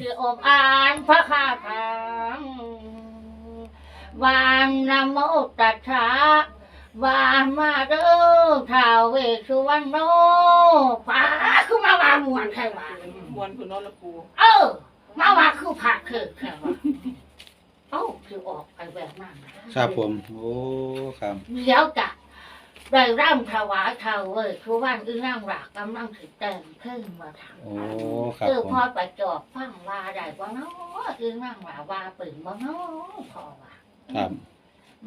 คืออมอ่านพระคาถาวานนโมตัสสะวานมาเด้อท้าวเวสสุวรรณโนฟ้าคือมาวามวนใครวะมวนคุณนอนละปูเออ มาว่าคือผักคือใครวะเอ้าคือออกไปแบบนั้นนะครับผม โอ้ ครับ เดี๋ยวจะ ได้ร่ำถวายท้าวเวสสุวรรณอึ้งร่างหลักกำลังถึงเต็มขึ้นมาทำโอ้ครับคือผมพอไปจอบฟังว่าได้บ่เนาะคือนั่งว่าว่าปืนบ่เนาะพอว่าครับ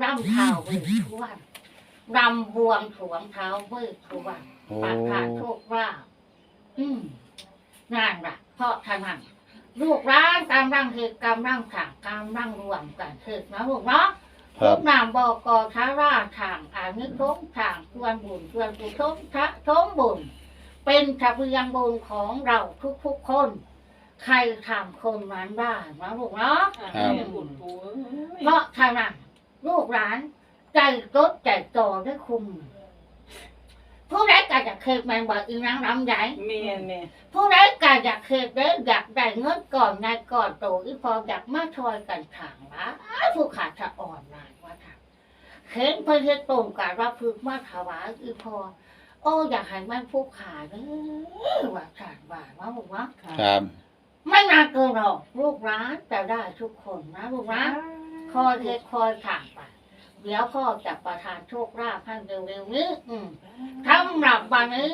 รำเท้าเบิกทวนรำบวงสรวงเท้าเบิกทวนโอ้ปากขาโชคราบอืมงานละเพราะทางนั้นลูกร้านกำลังเหตุกำลังถางกำลังรวมกันเหตุนะลูกเนาะค รัลูบกนามบอกกอทาราทางอานิสงส์ทางส่วนบุญส่วนกุศลทะทมบุญ เป็นทะเบียงบุญของเราทุกๆคน ใครทำคนนั้นได้นะลูกเนาะครับแม่บุญปูเพราะทางนั้นลูกหลาน ใจรถใจต่อได้คุมผู้ใดก็อยากเคยแมนบอกอีนางรำใหญ่แม่แม่ผู้ใดก็อยากเคยได้อยากได้เงินก่อนนายก่อนโตอีพออยากมาชอยกันถางละผู้ขาดจะอ่อนนายว่าทาง เห็นเพื่อเฮ็ดตรงกับรับพึกมาถวายอีพอโอ้อยากให้มันผู้ขาเด้อว่าขาดว่าว่าบอกว่าครับไม่นานเกินหรอกลูกร้านจะได้ทุกคนนะลูกนะคอยเทคอยถางไปเดี๋ยวพ่อจะประทานโชคลาภให้เร็วๆนี้อืมสำหรับวันนี้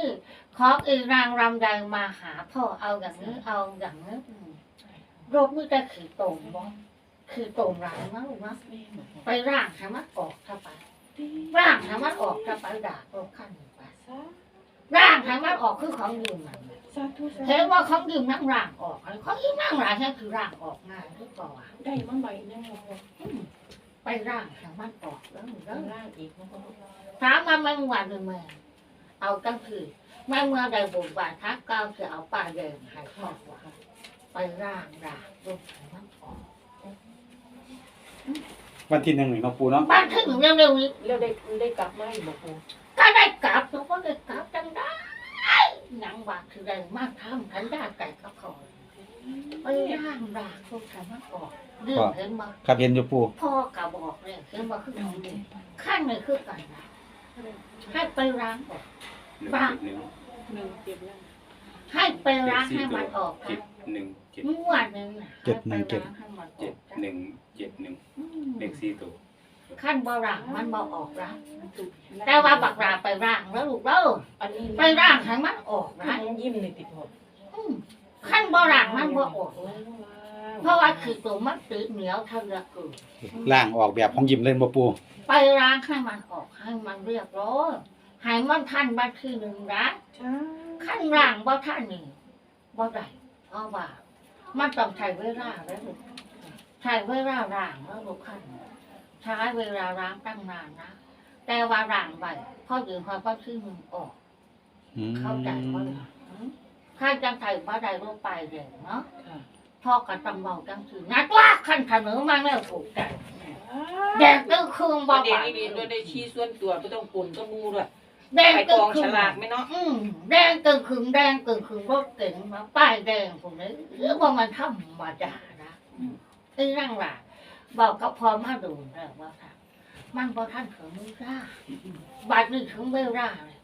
ขออีนางรำใดมาหาพ่อเอาอย่างนี้เอาอย่างนี้อืมรถไม่ได้ขี่ตรงบ่ ขี่ตรงหลังนะลูกนะไปร่างให้มันออกเข้าไปร่างให้มันออกเข้าไปด่ารถขั้นนี้ไปร่างให้มันออกคือของยืมมันสาธุเห็นว่าของยืมนั่งร่างออกของยืมนั่งร่างแค่คือร่างออกง่ายทุกตัวได้มันใบแน่นอนไปร่างให้มันออกแล้วมันก็ข้างล่างอีกมันก็ถามมาไม่วันหนึ่งแม่เอาตั้งคือไม่เมื่อใดบุญบาททักเก้าจะเอาป้าแดงให้พ่อว่าไปร่างด่างลงให้มันออก วันที่หนึ่งนี่เนาะปูเนาะบ้านถึงเร็วๆนี้แล้วได้ได้กลับมาอีกบ่ปูก็ได้กลับแล้วก็ได้กลับจังได้หนังว่าคือได้มากทำทันได้ไก่ก็ขอไปร่างด่างลงให้มันออกเรื่องเห็นมาครับเห็นอยู่ปูพ่อกับบอกเลยเห็นมาคือของดีขั้นเลยคือกันนะให้ไปล้างออกล้างหนึ่งเจ็บแล้วให้ไปล้างให้มันออกกัเจ็นด หนึ่งเจ็ดงวดหนึ่งน่ะให้ไปล้างให้มันอเจ็อดกกันหนึ่งเจ็ดหนึ่งอืมเลขสี่ตัวขั้นบ่ล้างมันบ่ออกล้างแต่ว่าบักลาไปล้างแล้วลูกเด้ออันนี้ไปล้างให้มันออกร้านะนยิ้มในติดหมดอืมขั้นบ่ล้างมันบ่ออกเลยเพราะว่าคือตัวมันติดเหนียวทะเลกูล่างออกแบบของยิมเล่นบ่ปูไปล้างให้มันออกให้มันเรียบร้อยให้มันทันบัดทีหนึ่งนะใช่ขั้นล่างบ่ท่านนี่บ่ได้ เพราะว่ามันต้องใช้เวลาแล้วลูกใช้เวลาล่างแล้วลูกขั้นใช้เวลาล้างตั้งนานนะแต่ว่าล่างไปพ่อยืนพอพ่อชื่อมึงออกอืมเข้าใจว่าข้าจังไทยบ่ได้ลงไปเลยเนาะค่ะพ่อกับตำเบาจังคืองัดว่าขั้นเสนอมาแล้วถูกใจแดกตื้อคืนบ่เด็ไหวกนี่ด้วยได้ชี้ส่วนตัวไม่ต้องปุ่นต้องมูด้วย แดงไปกตื้อองคืฉนลากไหมเนาะอืมแดงกึ่งขึงแดงกึ่งขึงรถเก๋งมาป้ายแดงผมเลยหรือว่ามันทำมาด่านะไอ้นั่งล่ะบอกก็พอมาดูแล้วว่าค่ะมันพอท่านถึงมือร่าบาดนี้ถึงไม่ร่าเลย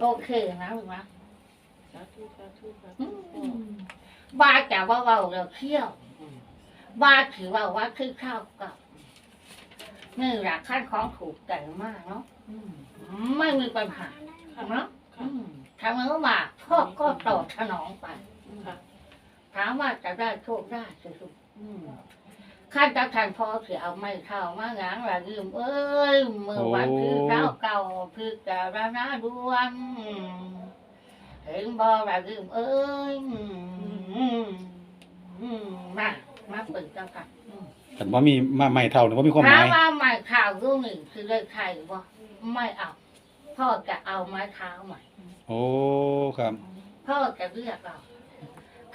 โอเคนะลูกนะ สาธุสาธุสาอืธุมบาดแต่ว่าเราเราเที่ยวอืมบาดถือว่าว่าคือข้าวกับนี่แหละขั้นของถูกใจมากเนาะอืม ไม่มีปัญหาเนาะอืมทำไมว่ามาพ่อก็ตอบสนองไปค่ะถามว่าจะได้โชคได้สิสุอืมข้าจะทานพอเสียเอาไม่เท่ามาหงางละยืมเอ้ยเมื่อวันที่เก้าเก่าพิจารณาดวนเห็นบ่ละยืมเอ้ยอืมอืมมามาเปิดเจ้าค่ะอืม แต่ว่ามีมาไม่เท่าหรือว่ามีความหายถามว่าไม้เท้ารูปหนึ่งคือเลขไทยบ่ไม่เอา พ่อจะเอาไม้เท้าใหม่ โอ้ครับ พ่อจะเรียกเรา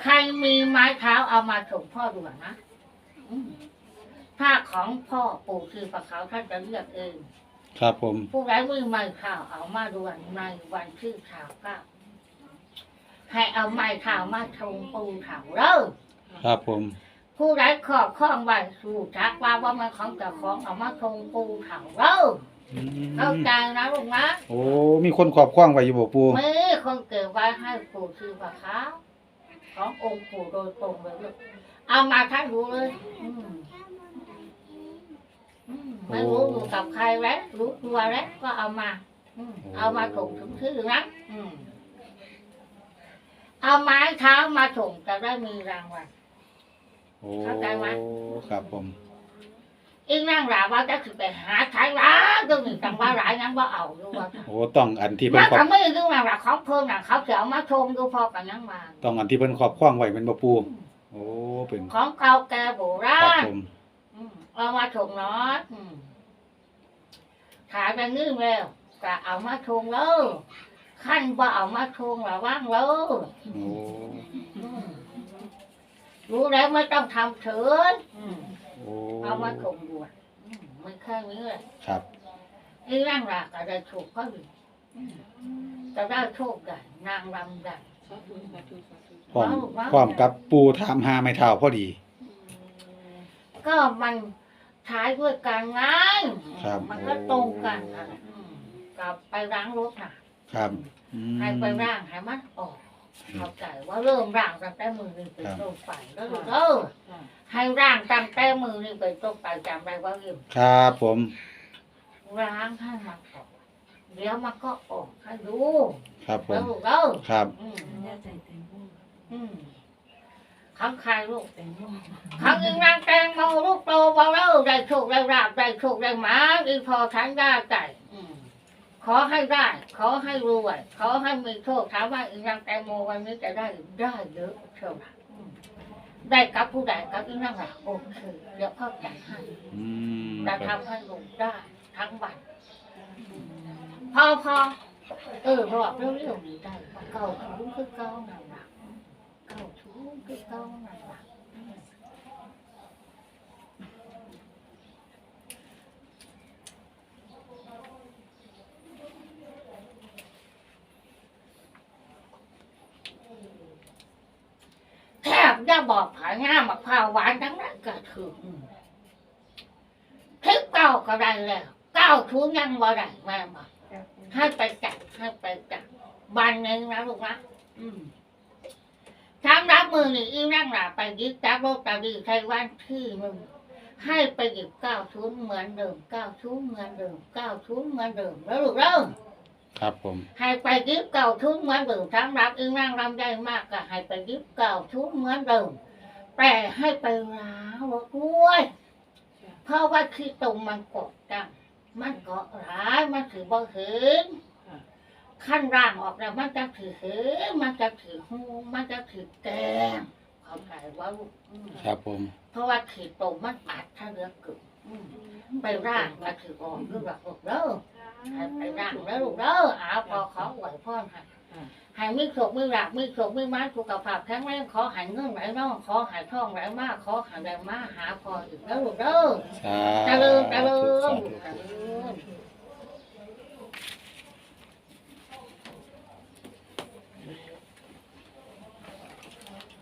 ใครมีไม้เท้าเอามาส่งพ่อด่วนนะอืมถ้าของพ่อปู่คือปะเขาท่านจะเรียกเอง ครับผม ผู้ใดมือไม้เท้าเอามาด่วนในวันที่ข่าวเก้าให้เอาไม้เท้ามาชงปูเถาเด้อครับผม ผู้ใดครอบครองไว้สู่จักว่าว่ามันของเจ้าของเอามาชงปูเถาเด้ออืมเข้าใจนะลูกนะโอ้ มีคนครอบครองไว้อยู่บ่ปูมีคนเกิดไว้ให้ปู่ชื่อพระเขาขององค์ปู่โดยตรงเลยลูกเอามาท่านรู้เลยอืมอืมไม่รู้อยู่กับใครแล้วรู้ตัวแล้วก็เอามา อืมเอามาถงถึงชื่อนะอืมเอาไม้เท้ามาถงจะได้มีรางวัล โอ้เข้าใจไหมครับผมอีนั่งหลาว่าจะถือไปหาใช้ร้านก็มีจังว่าหลายงั้นว่าเอาดูว่าโอ้ต้องอันที่เพิ่มันนครอบทำไม่ดูนั่งหลาของเพิ่มน่ะเขาเสียเอามาชมดูพอกันยังมาต้องอันที่เพิ่นครอบครองไว้แมันบ่ปูโอ้เป็นของเก่าแก่โบราครับณผมอืมเอามาถงเนาะอืมขายไปนึ่งแล้วก็เอามาชงแล้วขั้นว่าเอามาชงระว่างแล้วโอ้อืม รู้แล้วไม่ต้องทำเถินอืมโอ้เอามาถงบวชอืมไม่แค่นี้เลยครับนี่ร่างรากก็ได้โชคก็ดีอืมจะได้โชคกันนางรำกันสาธุสาธุสาธุพร้อมพร้อมกับปูถามหาไม้เท้าพอดี ก็มันใช้ด้วยกันไงครับ มันก็ตรงกันนะอืมกับไปล้างรถน่ะ ครับอืมให้ไปร่างให้มันออก เข้าใจว่าเริ่มร่างตั้งแต่มือนี่เป็นต้นไปแล้วลูกเออค่ะให้ร่างตั้งแต่มือนี่เป็นต้นไปจำได้ว่าเริ่มครับผมล้างให้มันออกเดี๋ยวมันก็ออกให้ดูครับผแล้มวลูกเออครับอืมย่าใจเต็มมืออืมคำใครลูก เต็มมือคำยิงนางแตงโมลูกโตบอกแล้วได้โชคได้ราบได้โชคได้หมาอีพอทั้งได้ใจอืม ขอให้ได้ ขอให้รวย ขอให้มีโชคถามว่าอีนางแตงโมวันนี้จะได้ได้เยอะเชียวนะอืมได้กับผู้ใดกับอีนางหลักโอเคเดี๋ยวพ่อจัดให้อืมจะครับทำให้ลูกได้ทั้งวันพอพอเออรอบเร็วๆนี้ได้เก่าถุงคือเก่าหนักหนักเก่าถุงคือเก่าหนักหนักแทบ จะบอกผายง่ามมะพร้าวหวานทั้งนั้นก็ถึงทิพเก้าก็ได้แล้วเก้าถุงยังบ่ได้แม่บอกให้ไปจัดให้ไปจัดบันหนึ่งนะลูกนะทำรับมือนี่อีนั่งหลับไปยึดจับโรตารีไทยวันที่หนึ่งให้ไปหยิบเก้าชุดเหมือนเดิมเก้าชุดเหมือนเดิมเก้าชุดเหมือนเดิมแล้วลูกเริ่ม ครับผม ให้ไปยึดเก้าชุดเหมือนเดิมทั้งรับอีนั่งรำได้มากก็ให้ไปยึดเก้าชุดเหมือนเดิมแต่ให้ไปล้างรถด้วยเพราะว่าที่ตรงมันกดจังมันเกาะร้ายมันถือบ่เห็นขั้นร่างออกแล้วมันจะถือเหมันจะถือหูมันจะถือแกงเข้าใจว่าลูกอืมครับผม เพราะว่าถือตรงมันอัดถ้าเลือกกึ่งอืมไปร่างมาถือออกหรือแบบลูกเด้อ ให้ไปร่างแล้วลูกเด้ออาพอเขาไหวพ่อให้ให้มีโศกมีหลักมีโศกมีไม้สุขภาพแข็งแรงขอใหายเงินไหลน่องขอใหายทองไหลมากขอใหายแรงมากหาพออีกแล้วลูกเด้อสาเจริญเจริธุญสาลูธุกเจริญ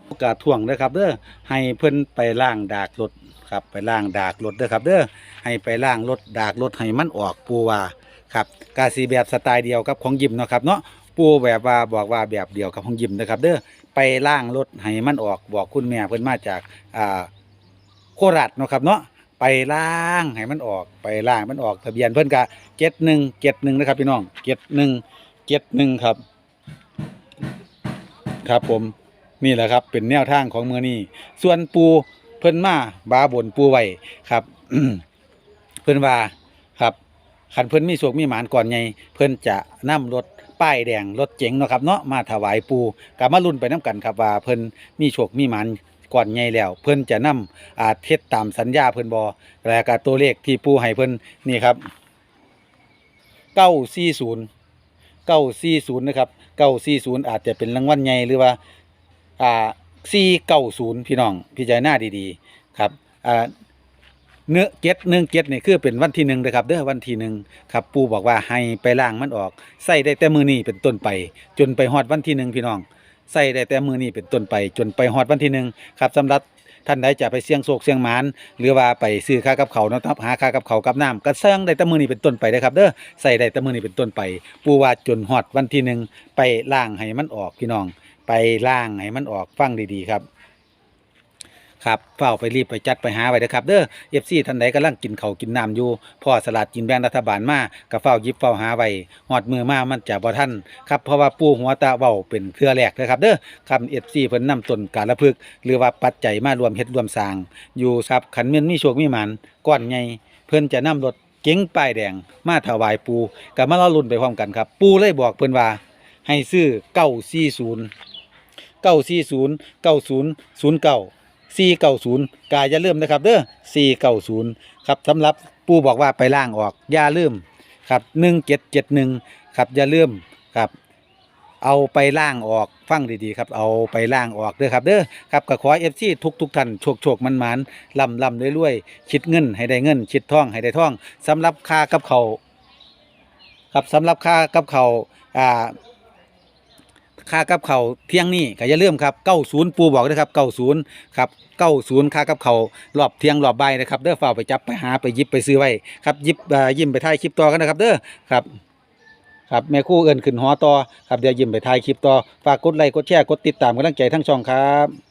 โอกาสท่วงเด้อครับเด้อให้เพิ่นไปล้างดากรถครับไปล้างดากรถเด้อครับเด้อให้ไปล้างรถดากรถให้มันออกปูว่า ครับกาสีแบบสไตล์เดียวกับของยิมเนาะครับเนาะปูแบบว่าบอกว่าแบบเดียวกับของยิมนะครับ เด้อไปล้างรถให้มันออกบอกคุณแม่เพิ่นมาจากอ่าโคราชเนาะครับเนาะไปล้างให้มันออกไปล้างมันออกทะเบียนเพิ่นกะเจ็ดหนึ่งเจ็ดหนึ่งนะครับพี่น้องเจ็ดหนึ่งเจ็ดหนึ่งครับ ครับผมนี่แหละครับ เป็นแนวทางของเมือนี้ส่วนปูเพิ่นมาบาบนปูไว้ครับเพิ่นว่า คันเพิ่นมีโศกมีหมานก่อนไงเพิ่นจะนำรถป้ายแดงรถเจ๋งเนาะครับเนาะมาถวายปูกับมาลุ้นไปน้กันครับว่าเพิ่นมีโชคมีหมานก่อนไงแล้ว เพิ่นจะนำอาเทศตามสัญญาเพิ่นบ่แล้วก็ตัวเลขที่ปูให้เพิ่นนี่ครับ940 940นย์เก้าสี่ศูนย์นะครับ940อาจจะเป็นรางวัลใหญ่หรือว่าอ่าสี่เก้าศูนย์พี่น้องพิจารณาดีๆ ครับอ่า เนื้อเก็ดหนึ่งเก็ดเนี่ยคือเป็นวันที่หนึ่งนะครับเด้อวันที่หนึ่งครับปู่บอกว่าให้ไปล้างมันออกใส่ได้แต่มือนี้เป็นต้นไป จนไปฮอดวันที่หนึ่งพี่น้องใส่ได้แต่มือนี้เป็นต้นไป จนไปฮอดวันที่หนึ่งครับสำหรับท่านใดจะไปเสี่ยงโศกเสี่ยงหมานหรือว่าไปซื้อค่ากับเขาเนาะครับหาค่ากับเขากับน้ำก็สี่ยงได้แต่มือนี้เป็นต้นไปนะครับเด้อใส่ได้แต่มือนี้เป็นต้นไป ปูว่าจนฮอดวันที่หนึ่งไปล่างให้มันออกพี่น้อง ไปล่างให้มันออกฟังดีๆครับ ครับเฝ้าไปรีบไปจัดไปหาไว้เด้อครับ เด้อเอฟซีท่านใดกำลังกินเขาวกินน้ำอยู่พ่อสลาดกินแบงรัฐบาลมาก็เฝ้าหยิบเฝ้าหาไว้ฮอดมือมามันจะบ่ทันครับเพราะว่าปูหัวตาเว้าเป็นเครือแรกนะครับเด้อครับเอฟซีเพิ่นนำต้นการละพึกษ์หรือว่าปัจจัยมารวมเฮ็ดรวมสร้าง อยู่ครับขันเมียนมีโชคมีหมันก้อนใหญ่เพิ่นจะนำรถเก๋งป้ายแดงมาถวายปูก็มารอลุ้นไปพร้อมกันครับ ปูเลยบอกเพิ่นว่า ให้ซื้อ940 940 9009 490กา อย่าลืมนะครับเด้อ490ครับสำหรับปูบอกว่าไปล่างออกอย่าลืมครับ1771ครับอย่าลืมครับ เอาไปล่างออกฟังดีๆครับเอาไปล่างออกเด้อครับเด้อครับก็ขอเอฟซีทุกทุกๆท่านโชคโชคมันมันลำลำเรวยๆคิดเงินให้ได้เงินคิดท่องให้ได้ท่องสำหรับค่ากับเขาครับสำหรับค่ากับเขาอ่า ค่ากับเขาเที่ยงนี้ก็อย่าลืมครับเก้าศูนย์ปูบอกนะครับเก้าศูนย์ครับเก้าศูนย์ค่ากับเขารอบเที่ยงรอบใบนะครับเด้อเฝ้าไปจับไปหาไปยิบไปซื้อไว้ครับยิบยิ้มไปถ่ายคลิปต่อกันนะครับเด้อครับครับแม่คู่เอินขึ้นหอต่อครับเดี๋ยวยิ้มไปถ่ายคลิปต่อฝากกดไลค์กดแชร์กดติดตามกำลังใจทั้งช่องครับ